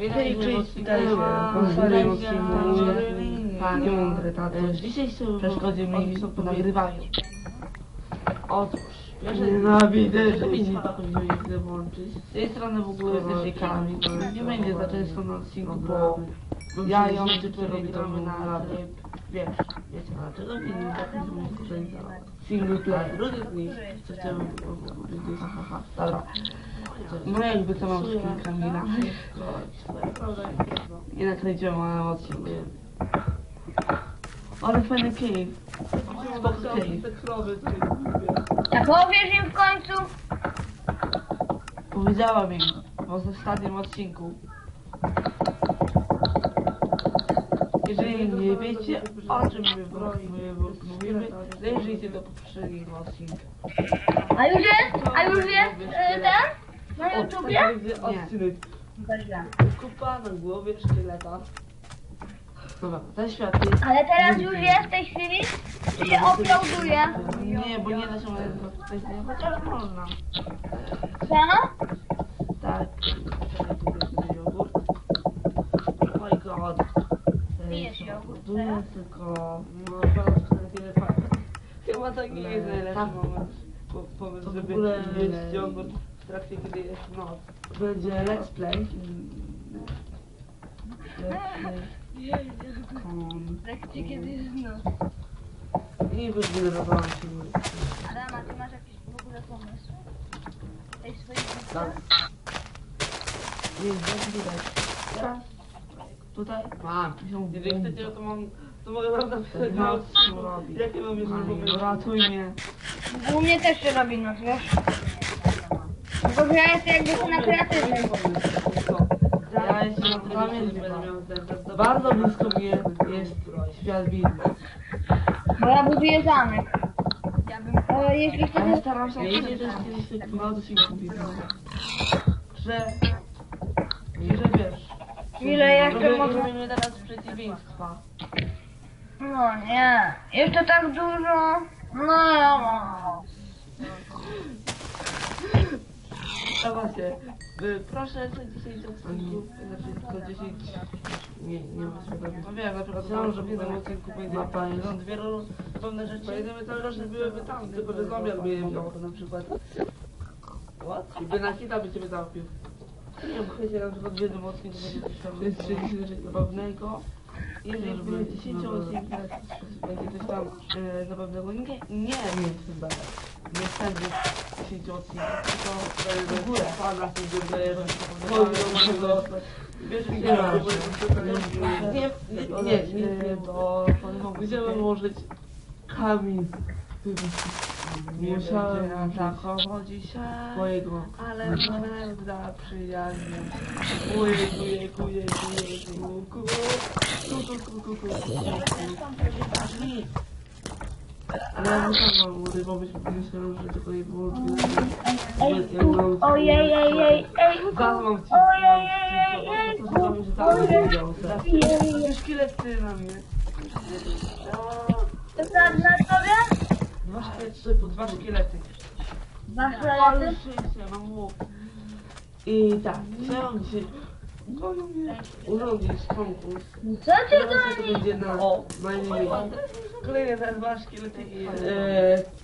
Jeżeli czyjś witaj się, konsery mu przyjmuje, nie mądry tatuś, przeszkodzie mi nagrywają. Otóż, pierwsze... Nienawidzę, że mi nie włączyć. Z tej strony w ogóle z jeszykami, nie będzie za często na odcinku, bo ja ją tytuł robimy na wiesz, wiecie, dlaczego filmy no, tak nie są Single player, drugi z nich, co chciałbym powiedzieć, ha, ha, ha, dobra. No jakby to mam z kilkami innych. Nie nakręciłem ale odcinku. Ale fajny cave. Spoko cave. A powiesz im w końcu? Powiedziałam im w ostatnim odcinku. Jeżeli nie wiecie o czym my mówimy, zajrzyjcie do poprzedniego odcinka. A już jest? A już jest y, ten? Na YouTubie? Odcinek Źle. kupa na głowie szkieleta. Dobra, ten świat jest... Ale teraz już jest w tej chwili? Czy się uploaduje? Nie, bo nie da się tutaj nie chociaż można. Co? Tak. Jogurt. Oh my god. Pijesz jogurt Tu teraz? jest tylko... No, bardzo fajnie. Chyba tak nie jest najlepszy Tak. moment. po- Pomysł, To w żeby jeść jogurt trakcie, kiedy jest noc. Będzie let's play. Let's play. Kon... Lekcje kiedy jest noc. I wygenerowałam się. Adama, ty masz jakiś w ogóle pomysł? Tej swojej Tak. Jest, jest widać. Teraz. Tutaj. Mam. Jeżeli chcecie, to mam... To mogę wam napisać No? Jakie mam jeszcze Ani, pomysły? Ratuj mnie. U mnie też się robi noc, wiesz? Bo ja jestem jakby na kreatywnym. Ja jestem na pamięci będę miał bardzo blisko mi jest, świat biznes. Bo ja buduję zamek. E, jeśli Ja staram się jeździć też kiedyś taki małdusik kupić. no. Że... Że wiesz... Ile jeszcze robi- Robimy teraz przeciwieństwa. No nie. Jeszcze tak dużo... No właśnie, y, proszę co 10 odcinków, znaczy tylko 10, nie, nie wiem, no wiem, na przykład sam, że w jednym odcinku będzie ma pani. rząd wielu pewne rzeczy. Pojedziemy cały czas, byłyby tam, tylko że zamiar by je to na przykład, What? i by na hita by ciebie zapił. Nie wiem, chcecie na przykład w jednym odcinku będzie coś tam Jest jest coś zabawnego. Jeżeli w 10 odcinkach będzie coś tam e, zabawnego, nie, nie, nie chyba, nie wtedy 10 odcinków, tylko w ogóle pana z tym Chodzi o Wiesz, Nie nie ma. Nie, nie, nie, nie, nie, bo będziemy ułożyć kamień. Musiałem zachować dzisiaj Twojego. ale prawda przyjaźnie. Ujejku, jejku, jejku, jejku, ku, ku, ku, ku, ku, ku, ku, Ale ja nie mam młody, bo byśmy myśleli, że tylko jej było drzwi. Ojej, ojej, ojej, Ukazałam ci. Ojej, ojej, ojej. Ojej, ojej. Szkielet ty na mnie. Na, na dwa. Dwa? Mam łuk. I tak, co ja mam dzisiaj? Urządzić konkurs. Co ty Teraz to goni? będzie na na imię. Kolejne te dwa szkielety i e,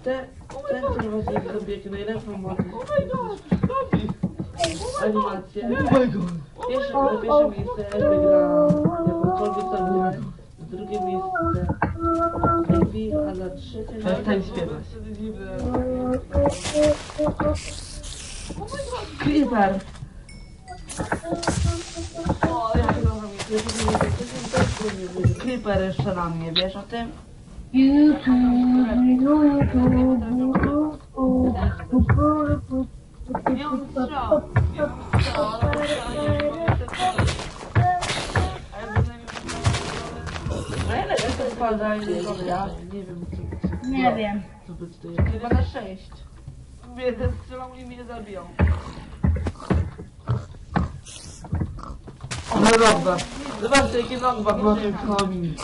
te, ten, który właśnie zrobi najlepszą moc. Animację. Pierwsze, pierwsze miejsce wygra jakąkolwiek tam Drugie miejsce Baby, a na trzecie Przestań śpiewać. Creeper! Creeper jeszcze na mnie, wiesz o tym? YouTube, YouTube, YouTube, Nie no. wiem. Co to jest? Chyba na sześć. Mnie zestrzelą i mnie zabiją. No Ale logba. Zobaczcie, jakie logba było tym komin.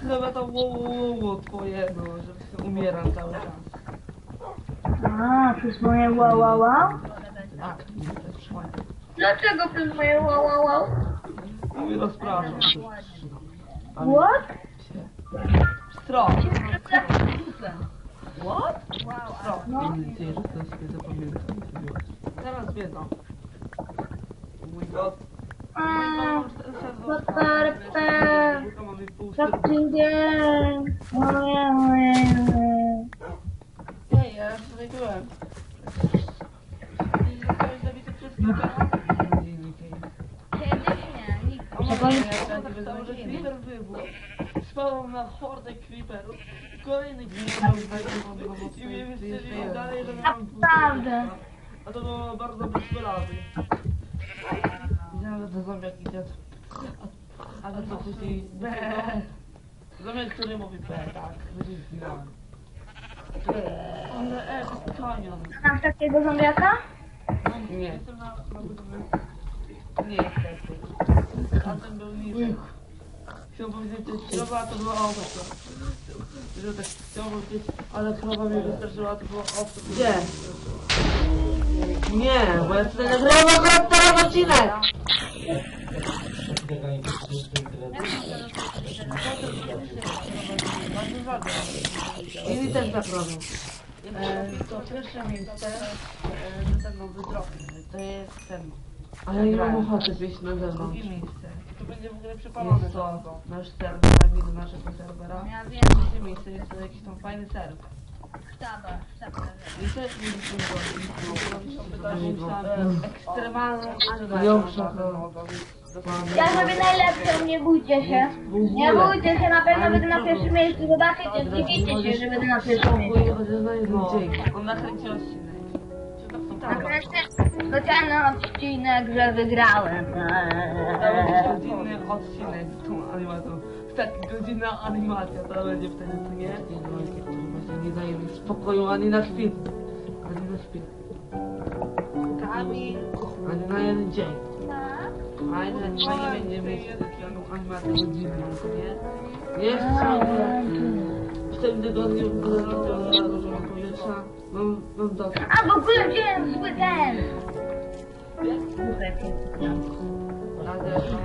Chyba to wow, wow, wow, twoje, no, że umieram cały czas. A, to jest moje wow, wow, wow? Tak, to jest moje. Dlaczego to jest moje wow, wow, wow? Nie rozpraszam. What? Strach. What? Stro. No. Ty, że to sobie zapamiętam. Teraz wiedzą. Mój god. A, Captain Game. Oje, oje, oje. Nie, ja już tutaj byłem. I zostałeś zabity przez Creepera? Kiedyś nie, nigdy. A może nie, ja tak Creeper wybuchł. Spał na hordę Creeperów. Kolejny. I mnie wystrzelił dalej, że miałem Naprawdę. A to było bardzo bezpolawy. Widziałem, że to zombiak idzie. A- Ale to później... Be. Zombiak, który mówi B, tak. Będzie zginąłem. Ale e, to jest kanion. Znasz takiego zombiaka? Nie. Jestem na, na budowie. Nie, niestety. A ten był niżej. Chciałem powiedzieć, że krowa to była owca. Że tak chciałem powiedzieć, ale krowa mnie wystarczyła, to była owca. Gdzie? Nie, bo ja tutaj nagrywam akurat teraz odcinek. I też zaproszę. E, to pierwsze miejsce e, do tego wydrobię. To jest ten. Ale nie mam ochoty wyjść na zewnątrz. Drugie miejsce. Będzie w ogóle przepalone jest to nasz serwer, tak widzę naszego serwera. Ja wiem. Trzecie miejsce jest to jakiś tam fajny serwer. Sztaba, sztaba. I to jest mieliśmy go. Ekstremalne Ja zrobię najlepszą, nie bójcie się. Nie bójcie się, na pewno będę na pierwszym miejscu. Zobaczycie, zdziwicie się, że będę na pierwszym miejscu. No, on. No przecież specjalny odcinek, że wygrałem. Eee. Godzinny odcinek z tą animacją. Tak, godzina animacja, to będzie wtedy, nie? Nie no, daje mi spokoju ani na chwilę. Ani na chwilę. Kamil. Ani na jeden dzień. Ani na dzień będziemy mieć taką animację godzinną, nie? Jeszcze. 4 tygodnie na dużo powietrza. Mam, mam dosyć. A w ogóle wziąłem zły ten!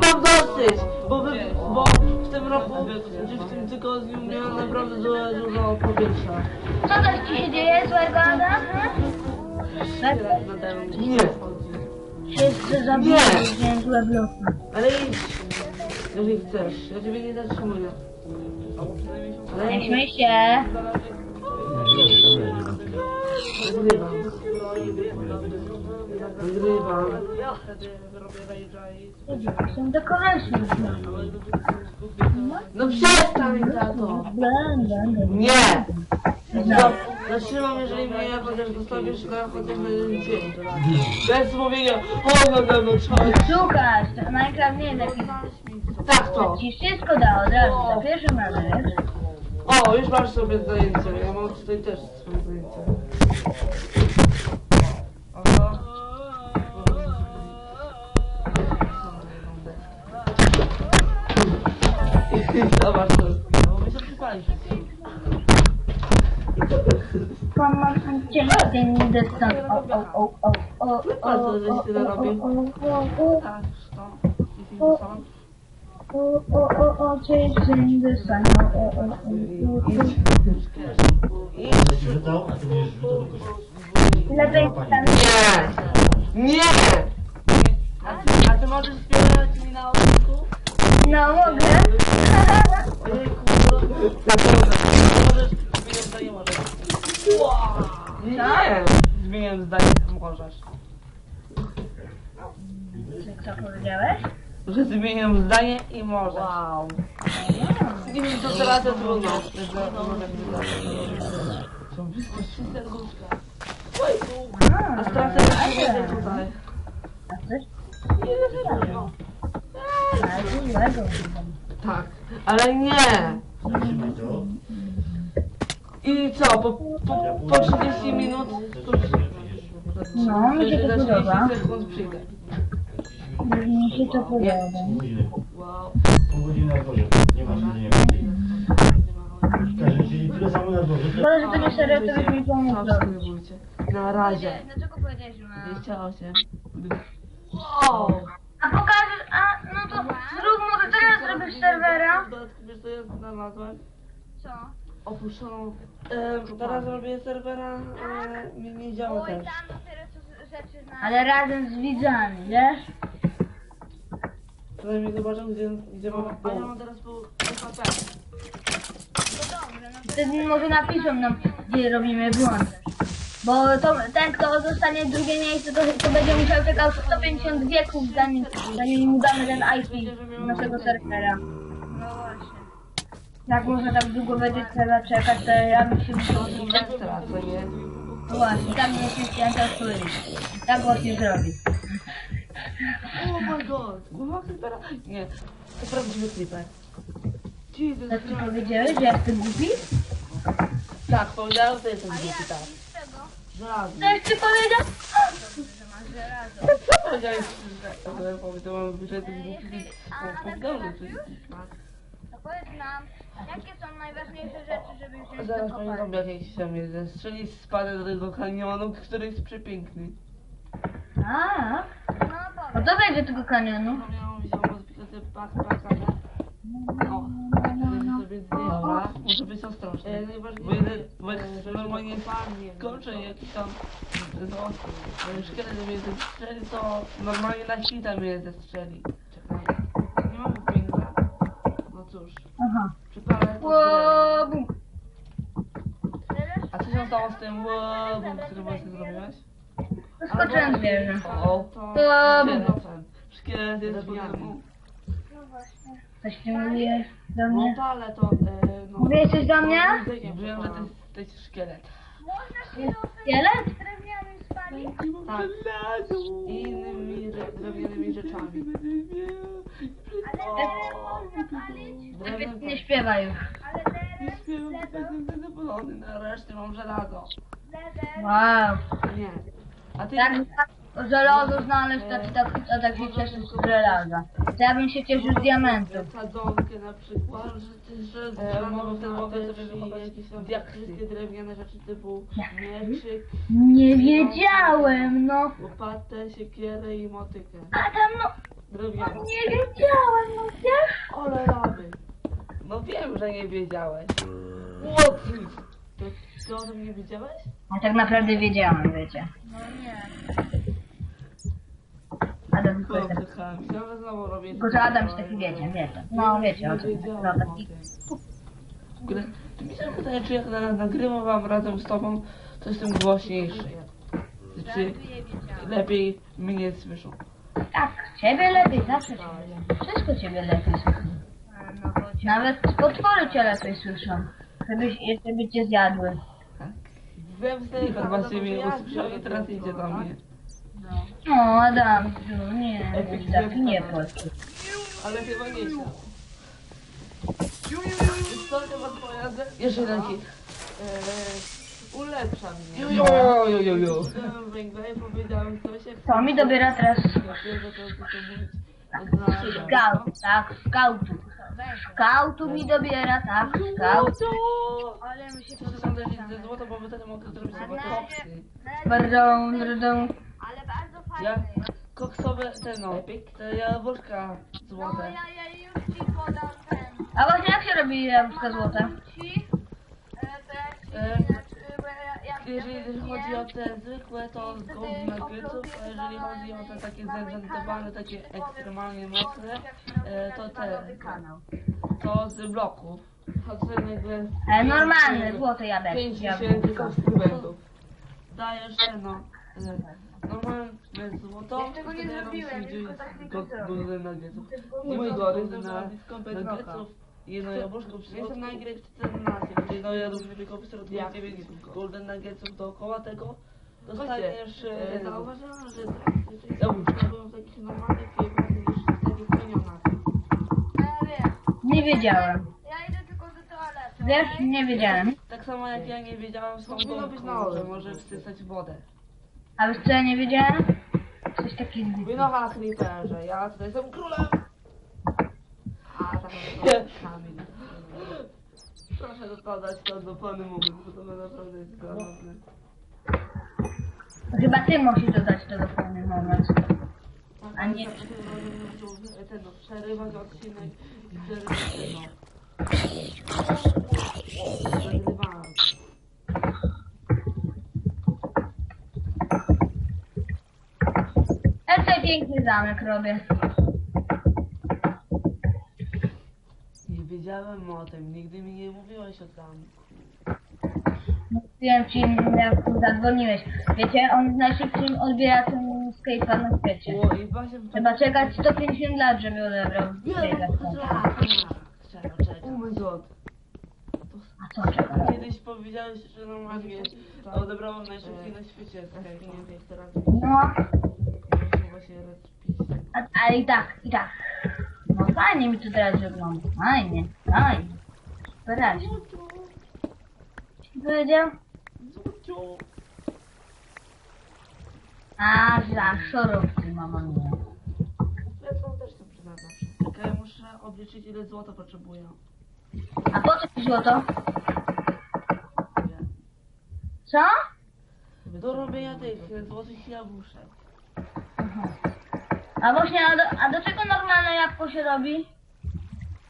Mam dosyć, bo, wy, bo w tym roku, czy w tym tygodniu miałem naprawdę dużo, dużo powietrza. Co tam ci się dzieje złego, Adam? Tak? Nie. Wszyscy zabili, wziąłem złe blok. Ale idź, jeżeli chcesz, ja ciebie nie zatrzymuję. Śmiej się. Nagrywam. Nagrywam. Są dekoracje. No przestań, tato. Nie! No, zatrzymam, jeżeli mnie chociaż zostawisz na chociaż na jeden dzień. Bez mówienia, o Minecraft nie jest taki... Tak to. Ci wszystko da od razu, za pierwszym razem? O, już masz sobie zajęcie. Ja mam tutaj też swoje zajęcie. Oho. Zobacz to. No, my się przypaliśmy. Come on and change in the sun. Oh, oh, oh, oh, oh, oh, Wypadł, oh, żeś oh, tyle robił. oh, oh, oh, Tak, to. I film są. Oh, oh, oh, oh, change in the sun. Oh, oh, oh, oh, oh, oh. Idź. Rzucał, tam. Nie! Nie! A ty możesz śpiewać mi na odcinku? No, mogę. Ojejku, no. Na pewno. Możesz, zmieniam zdanie, możesz. Nie! Zmieniam zdanie, możesz. Co powiedziałeś? Że zmieniam zdanie i możesz. Wow. Nie wiem, co teraz jest trudno. Są wszystko trzy serduszka. A stracę nie tutaj. Tak, ale nie. To. I co, po, po, po 30 minut? No, mi się to podoba. sekund przyjdę. Mi się to podoba. Pół godziny. Na. Nie ma siedzenia. tyle samo na dworze. To to. Na razie. Dlaczego powiedziałeś, że ma... 208. Wow. A pokażesz, a no to zrób może teraz zrobisz serwera. Wiesz co ja znalazłem? Co? Opuszczoną. E, teraz robię serwera, ale mi nie działa też. Ale razem z widzami, wiesz? Przynajmniej zobaczę gdzie, gdzie mam A ja mam teraz po PHP. Wtedy może napiszą nam, gdzie robimy błąd. Bo to, ten, kto zostanie drugie miejsce, to, to będzie musiał czekał 150 wieków, zanim, zanim mu damy ten IP naszego serwera. No właśnie. Jak można tak długo będzie trzeba czekać, to ja bym się musiał nie? No właśnie, tak właśnie chciałem to powiedzieć. Tak właśnie zrobić. Oh my god! Głowa creepera? Nie. To prawdziwy creeper. Jesus Tak ty Christ. powiedziałeś, że ja jestem głupi? Tak, powiedziałem, że jestem głupi, tak. Żelazny. Coś ty powiedział? Co powiedziałeś? że- że Powiedziałem, że jestem głupi. Powiedziałem, że To powiedz nam, jakie są najważniejsze rzeczy, żeby już A Zaraz pamiętam jak jakiś tam jest zestrzelić spadę do tego kanionu, który jest przepiękny. A, no to będzie tego kanionu. Zapomniałam wziąć rozpisać backpacka, O, sobie Dobra, muszę być ostrożny. E, bo, jeden, bo jak normalnie skoczę jakiś tam no, e, szkielet mnie zestrzeli, to normalnie na hita mnie zestrzeli. Czekaj, nie mamy piękna. No cóż, Aha. przypalę to Ło, bum. A co się stało z tym łobem, który właśnie zrobiłeś? Skoczyłem z wieży. O, to... Łobum. Szkielet jest zabijany. Coś ty mówisz do No mnie? to, ale to... E, no, Mówiłeś coś do mnie? Wiem, że to jest, to jest szkielet. Szkielet? Tak. I innymi re- drewnianymi rzeczami. Lepiej nie śpiewa już. Nie śpiewam, tylko jestem zadowolony. Nareszcie mam żelazo. Wow. Nie. A ty... Tak, tak żelazo znaleźć, to, to, to, tak się cieszy z żelaza. To ja bym się cieszył z diamentów. Sadzonkę na przykład, że ty, że E, mogę wtedy mogę sobie wychować jakieś tam drewniane rzeczy typu mieczyk, Nie wiedziałem, no. łopatę, siekierę i motykę. A tam no, Drewniane. nie wiedziałem, no wiesz? Ale rady. No wiem, że nie wiedziałeś. Chłopcy! To ty o tym nie wiedziałeś? A tak naprawdę wiedziałem, wiecie. No nie. Adam tylko jest taki, Kocham. Ja że znowu robię... tylko że Adam się taki wiecie, wiecie. No wiecie o co chodzi. No taki, ty mi się wydaje, czy jak na- nagrywam wam razem z tobą, to jestem głośniejszy. Czy lepiej mnie słyszą. tak, ciebie lepiej, zawsze ciebie. Wszystko ciebie lepiej słyszę. Nawet potwory cię lepiej słyszą. Żebyś, żeby cię zjadły. I pan właśnie mnie usłyszał i teraz idzie do mnie. No Adam, tu nie, tak nie płacz. Ale chyba nie chciał. Co chyba twoja ze... Jeszcze taki. Eee, ulepsza mnie. Jo, jo, jo, jo. I powiedziałem coś jak... To mi dobiera teraz Ja wiem, że to co to tak, scoutu. Scoutu mi dobiera, tak, scout. Ale mi się podoba też ze złota, bo wtedy mogę zrobić chyba koksy. Bardzo, bardzo. Ja koksowe, te no, te jabłuszka złote. A właśnie jak się robi jabłka złote? E, jeżeli chodzi o te zwykłe, to z nuggetsów, a jeżeli chodzi o te takie zenchantowane, takie ekstremalnie mocne, e, to te, to z bloków. Chodzę nagle... E, normalne, złote jabłka. 5000 subskrybentów. Dajesz te no. e, Normalne złoto. tego nie wtedy ja zrobiłem, tylko 30 tak tylko go- zrobię. golden nuggetsów. O I mój mój God, gory jestem na. Jedno w Jestem na Y 14, gdzie no ja również tylko w Jak 9 szybko. golden nuggetsów dookoła tego. Dostajesz, Dostajesz... e, e, Zauważyłem, że jabłuszka były w takich normalnych piewach niż w takich kanionach. Nie wiedziałem. Ja idę tylko do toalety. Wiesz, nie wiedziałem. Tak samo jak ja nie wiedziałam z Powinno być na że odwrót. może wsysać wodę. A wiesz co ja nie wiedziałem? Coś takiego. Wynocha na creeperze, ja tutaj jestem królem. A, tak Nie. Kamil. Proszę dodać to do plany moment, bo to naprawdę jest zabawne. Chyba ty musisz dodać to do pewny moment. A nie- Ten no, przerywać odcinek i przerywać ten no. Ja tutaj piękny zamek robię. Nie wiedziałem o tym, nigdy mi nie mówiłeś o tym. Mówiłem ci, jak tu zadzwoniłeś. Wiecie, on jest najszybszym odbieraczem Skype'a na świecie. O, i właśnie w Trzeba czekać 150 lat, żeby odebrał no. Czekaj, czekaj. Oh my god. A co czeka? Kiedyś powiedziałeś, że normalnie odebrało najszybciej na świecie. Okej, nie wiem, teraz No, rozpić. a, ale i tak, i tak. No fajnie mi to teraz wygląda. Fajnie, fajnie. Wyraźnie. Powiedział? A, za szorówki, mama mia. Lecą też to przynadza. Czekaj, muszę obliczyć ile złota potrzebuję. A po co ci złoto? Co? Do robienia tych złotych jabłuszek. A właśnie, a do, a do czego normalne jabłko się robi?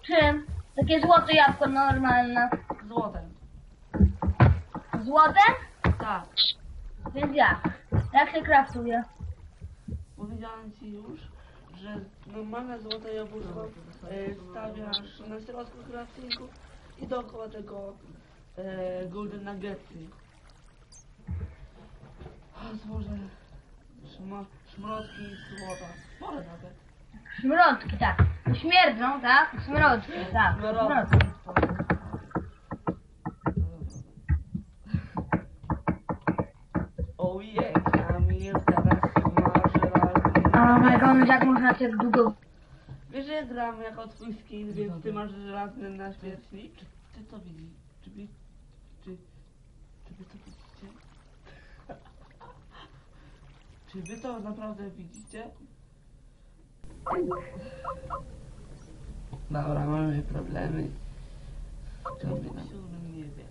Czym? Takie złote jabłko normalne. Złotem. Złotem? Tak. Więc jak? Jak się kraftuje? Powiedziałem ci już, że normalne złote jabłuszko e, stawiasz na środku craftingu i dookoła tego e, golden nuggetsy. A złożę szmo, szmrotki i złota. Spore nawet. Smrodki, tak. Śmierdzą, tak? Smrodki, tak. Smrodki. Oh yeah, Kamil teraz ma żelazny. A my god, jak można tak długo... Wiesz, że ja gram jako twój skin, więc ty masz żelazny na świecznik? Czy ty to widzisz? Czy. Czy... Czy to widzicie? Czy wy to naprawdę widzicie? Dobra, mamy problemy. Robię na siódmym niebie.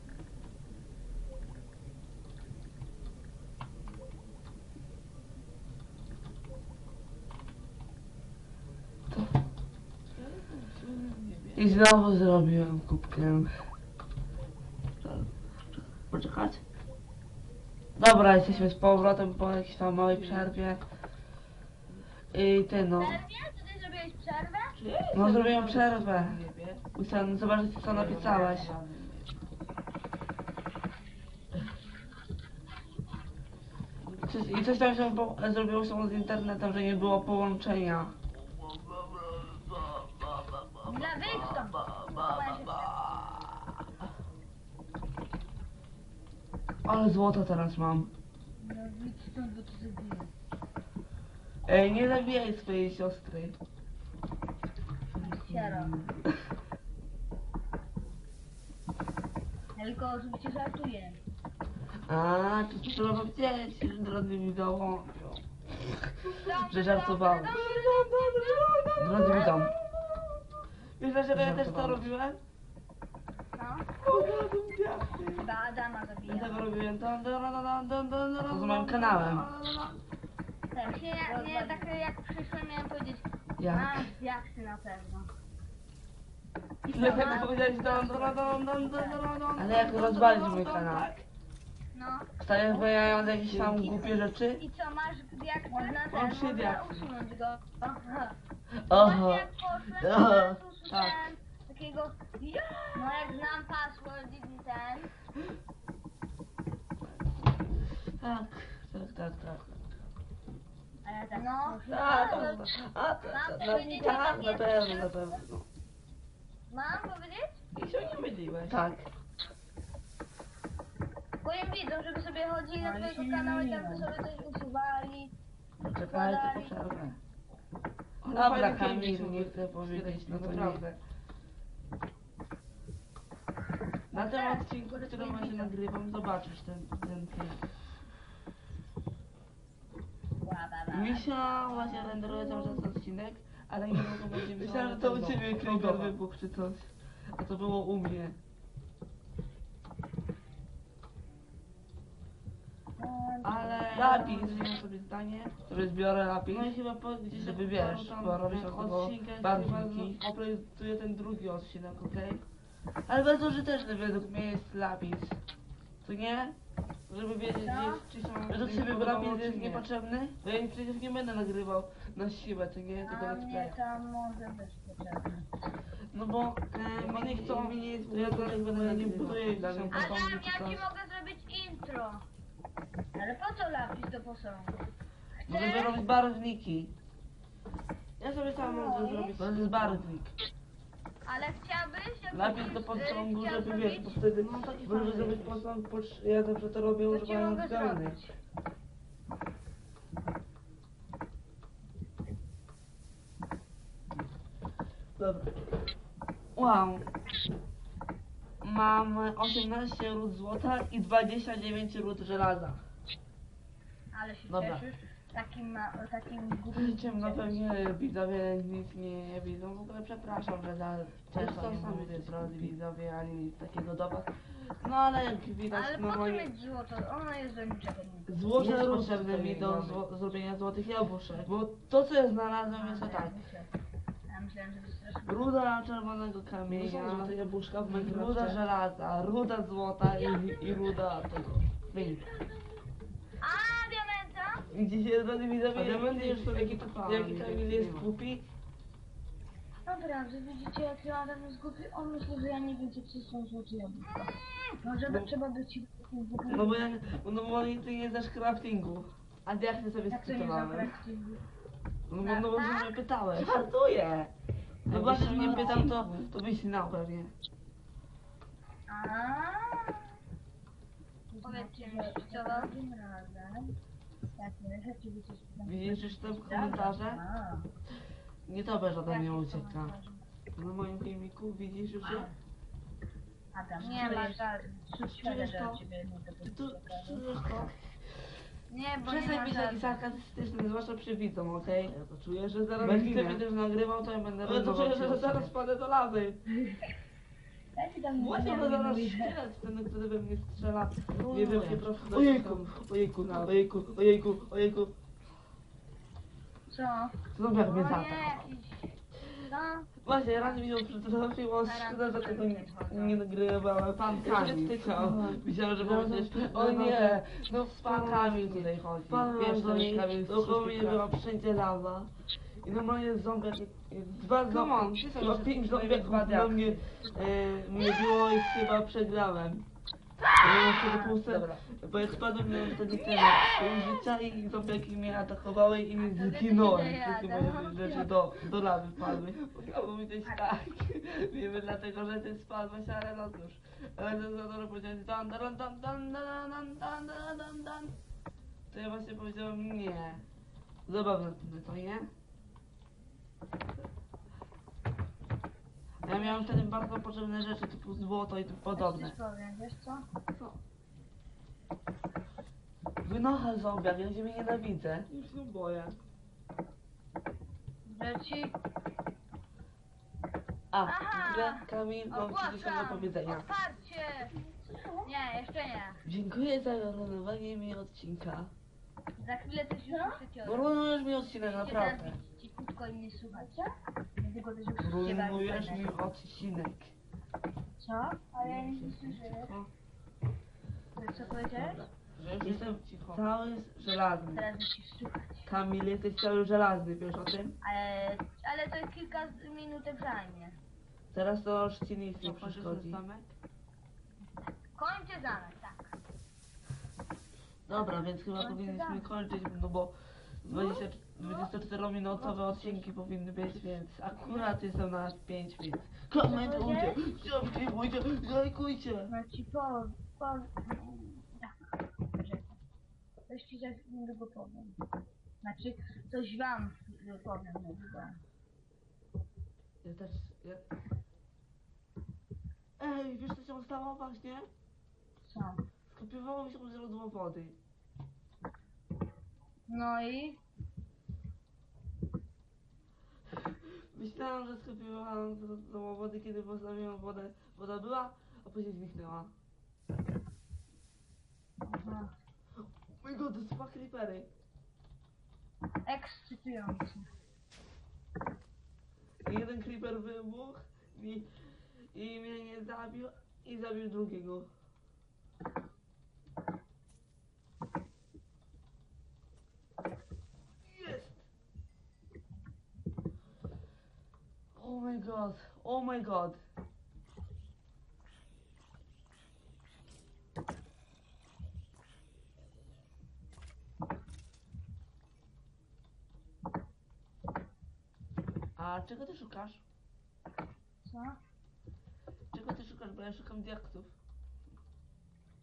I znowu zrobiłem kubkę. Poczekać? Dobra, jesteśmy z powrotem po jakiejś tam małej przerwie. I ty no. Przerwie? Ty zrobiłeś przerwę? No zrobiłem przerwę. Musiałem zobaczyć co napisałeś. Coś, I coś tam się po, zrobiło się z internetem, że nie było połączenia. Dla wyjść Ale złoto teraz mam. Ej, nie zabijaj swojej siostry. Siara. Ja tylko oczywiście żartuję. A, to trzeba powiedzieć, że drodzy widzą, że żartowałem. Drodzy widzą. Wiesz dlaczego ja też to robiłem? No. Chyba Adama zabija. Dlatego robiłem to, to z moim kanałem. Tak, nie, nie, tak jak przyszłem miałem powiedzieć, Jak? mam diaksy na pewno. Dlatego powiedziałeś don, don, don, don, don, don, don. Ale jak rozwalić mój kanał? No. Staję wyjając jakieś tam głupie rzeczy? I co, masz diaksy? Można Mam ten, trzy można diaksy. usunąć go. Oho. Właśnie jak poszłem, Aha. to teraz usłyszałem Tak. Takiego, no jak znam password i ten, Tak, tak, tak, tak. a ja tak, no, Tak, no, tak, a, tak, Mam tak, powiedzieć, tak, że na nie pewno, na pewno. mam powiedzieć? I się nie myliłeś. Tak. Powiem widzom, żeby sobie chodzili na twojego kanału i tam sobie coś usuwali. Poczekaj, to przerwę. Dobra, Kamil, nie chcę powiedzieć, no to naprawdę. Na tym odcinku, który właśnie nagrywam, zobaczysz ten, ten film. Misia właśnie renderuje cały czas odcinek, ale nie mogą będzie Myślałem, że to u ciebie creeper wybuchł czy coś. A to było u mnie. Lapis, zmieniam sobie zdanie, sobie zbiorę lapis. No i chyba po, gdzieś Żeby wiesz, tam bo robisz odcinkach barwniki. oprezentuję ten drugi odcinek, okej? Ale bardzo użyteczny według mnie jest lapis. Co nie? Żeby wiedzieć, No. gdzie, czy są... Według ciebie lapis jest niepotrzebny? Bo ja przecież nie będę nagrywał na siłę, co nie? Tylko A let's mnie play. tam może być potrzebne. No bo e, mi nie chcą, mi nie jest, to ja teraz będę nie buduję Dla się mnie po Adam, ja ci mogę zrobić intro. Ale po co lapis do posągu? Bo Żeby robić barwniki. Ja sobie sam No mogę zrobić, to jest barwnik. Ale chciałbyś... jak Lapis do y, posągu, chciał żeby wiesz, bo zrobić? wtedy No, taki żeby fajny zrobić posąg, potrz- ja zawsze to robię To ci używając pełny. zrobić. Dobra. Wow. Mam 18 ród złota i 29 ród żelaza. Ale się Dobra. cieszysz? Takim, ma, takim głupim Ciemno cieszysz. pewnie widzowie nic nie widzą. W ogóle przepraszam, że za często nie mówię drodzy widzowie ani takiego do was. No ale jak widać Ale na po co moim... mieć złoto? Ono jest do niczego nie. Złote Jest potrzebne potrzebne mi do zło- zrobienia złotych jabłuszek, bo to co ja znalazłem jest to tak. Ja myślałem, że to strasznie. Ruda czerwonego kamienia, złote jabłuszka w ruda Minecrafcie. żelaza, ruda złota i, i ruda tego. Wink. A, diamenta? Widzicie, drodzy widzowie, A diamenty już są jaki, ekipowani, jaki Kamil nie jest ma. głupi? Naprawdę, widzicie jak ja Adam jest głupi? On myśli, że ja nie wiem, gdzie są złote jabłka. Może by, trzeba być. No bo ja, no bo ty nie znasz craftingu. A jak ty sobie Jak to nie zabrać no bo no, bo mnie pytałeś. Żartuję. No właśnie, mnie to, to byś znał pewnie. Powiedzcie mi, co razem Widzisz już te komentarze? Nie tobie żaden nie ucieka. Na moim filmiku widzisz już je? Adam, nie ma żadnych. Przecież to, przecież to, nie, bo nie Przestań ma być taki żadnych. sarkastyczny, zwłaszcza przy widzom, okej? Ja to czuję, że zaraz Jak ty będziesz nagrywał, to ja będę Ale to czuję, że zaraz wpadę do lawy. Ja ci tam Właśnie nie to zaraz strzelać, ten, który we mnie strzela. No, Nie wiem, nie prosto. Ojejku, ojejku, ojejku, ojejku, ojejku. Co? Zobacz jak mnie O nie, jakiś... No, Właśnie, raz mi ją przytrafiło, szkoda, że tego nie, nie nagrywałem. Pan Kamil, co? Myślałem, że powiedzieć, o nie, no pan Kamil tutaj chodzi. Pan Wiesz, to jest Kamil, to mnie była wszędzie lawa. I normalnie ząbek, dwa ząbki, no pięć dwa na mnie, e, mnie było i chyba przegrałem. Półse, Dobra. bo jak spadłem miałem wtedy pół życia i ząbeki mnie atakowały i nie zginąłem. Wszystkie moje rzeczy do, do lawy wpadły. Musiało powiedzieć tak. Wiemy dlatego, że ty spadłeś, ale no cóż. Ale to za to powiedziałeś dan dan dan dan dan dan dan dan dan dan To ja właśnie powiedziałem nie. Zabawne to nie? Ja miałem wtedy bardzo potrzebne rzeczy typu złoto i tym podobne. Powiem, wiesz co? Wynocha zombiak, ja ciebie nienawidzę. Już się boję. Że ci... A, Aha! że Kamil, mam ci coś do powiedzenia. Otwarcie. Nie, jeszcze nie. Dziękuję za oglądanie mi odcinka. Za chwilę coś już przeciąłem. Rujnujesz mi odcinek, naprawdę. Cichutko i nie słuchać. Dlatego też już Rujnujesz mi odcinek. Co? Ale ja nie słyszę. Co powiedziałeś? Że już jestem cały żelazny. Teraz musisz słuchać. Kamil, jesteś cały żelazny, wiesz o tym? Ale, ale to kilka z- minutek zajmie. Teraz to już ci nic nie przeszkodzi. Kończę zamek, tak. Dobra, więc chyba powinniśmy kończyć, no bo 20, 24-minutowe odcinki powinny być, więc akurat jestem na 5, więc komentujcie, subskrybujcie, lajkujcie. No ci po... po... Tak. że- Coś ci za niedługo powiem. Znaczy, coś wam powiem niedługo. Ja też, ja... Ej, wiesz co się stało właśnie? Co? Skopiowało mi się źródło wody. No i? Myślałam, że skopiowałam źródło wody, kiedy postawiłam wodę, woda była, a później zniknęła. Aha. Mój god, Jezus, dwa creepery. Ekscytujące. Jeden creeper wybuchł i, i mnie nie zabił i zabił drugiego. Oh my god, oh my god. A czego ty szukasz? Co? Czego ty szukasz? Bo ja szukam diaktów.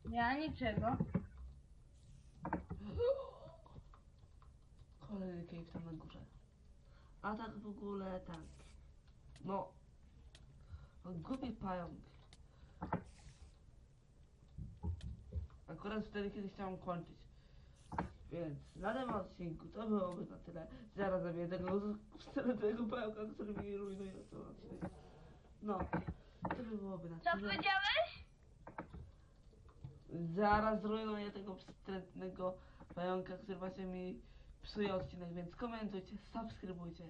Ja niczego. Kolejny cave tam na górze. A tak w ogóle tak. No. no głupi pająk. Akurat wtedy kiedy chciałam kończyć. Więc na tym odcinku to byłoby na tyle. Zaraz zabiję tego tego pająka, który mi rujnuje ten odcinek. No. To by byłoby na Co tyle. powiedziałeś? Zaraz zrujnuję tego wstrętnego pająka, który właśnie mi psuje odcinek, więc komentujcie, subskrybujcie.